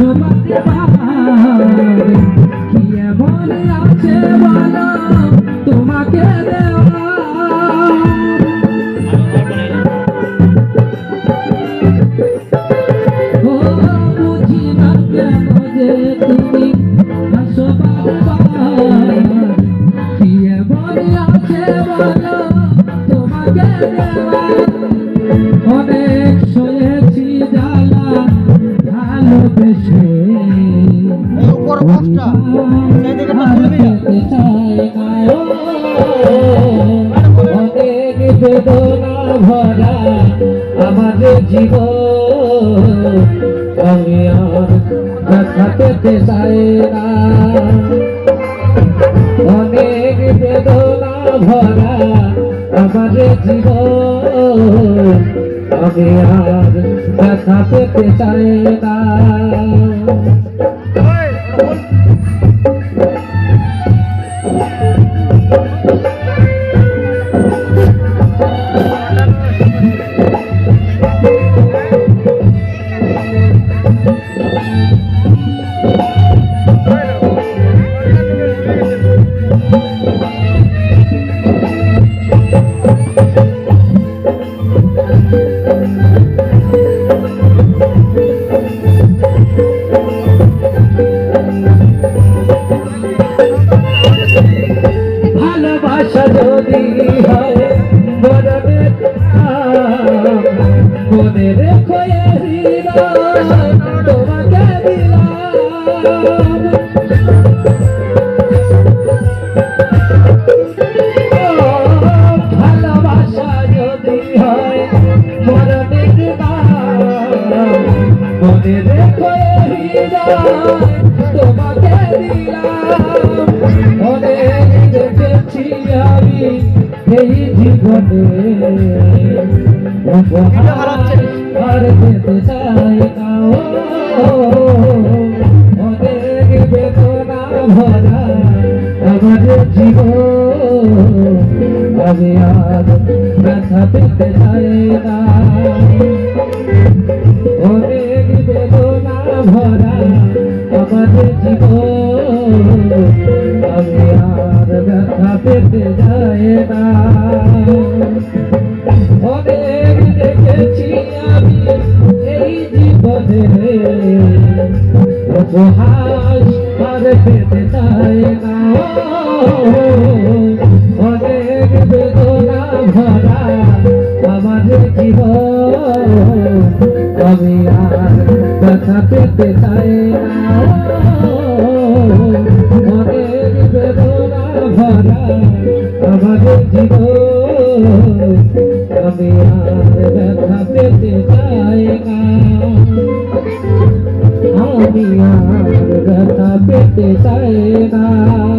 তোমাকে পার আছে বলো? তোমাকে দেওয়া। ও না যে তুমি হাসো আছে বলো? তোমাকে অনেক সয়েছি ভরা আমার জীবন আমি আর পেতে চাই না বেদনা ভরা আমার জীবন আমি আর ব্যথা পেতে চায় না। যদি হয় মরণে মনে রেখো তোমাকে দিলাম। হয় মরণে মনে রেখো হৃদয় উপহার আর জীবন আমি আর ব্যথা পেতে চাই না বেদনা ভরা আমার জীবন আমি আর ব্যথা পেতে যাই না অনেক দেখেছি আমি এই জীবনে উপহাস আর পেতে চাই না। আমি আর ব্যথা পেতে চাই না। অনেক বেদনা ভরা আমি আর ব্যথা পেতে চাই না। আমি আর ব্যথা পেতে চাই না।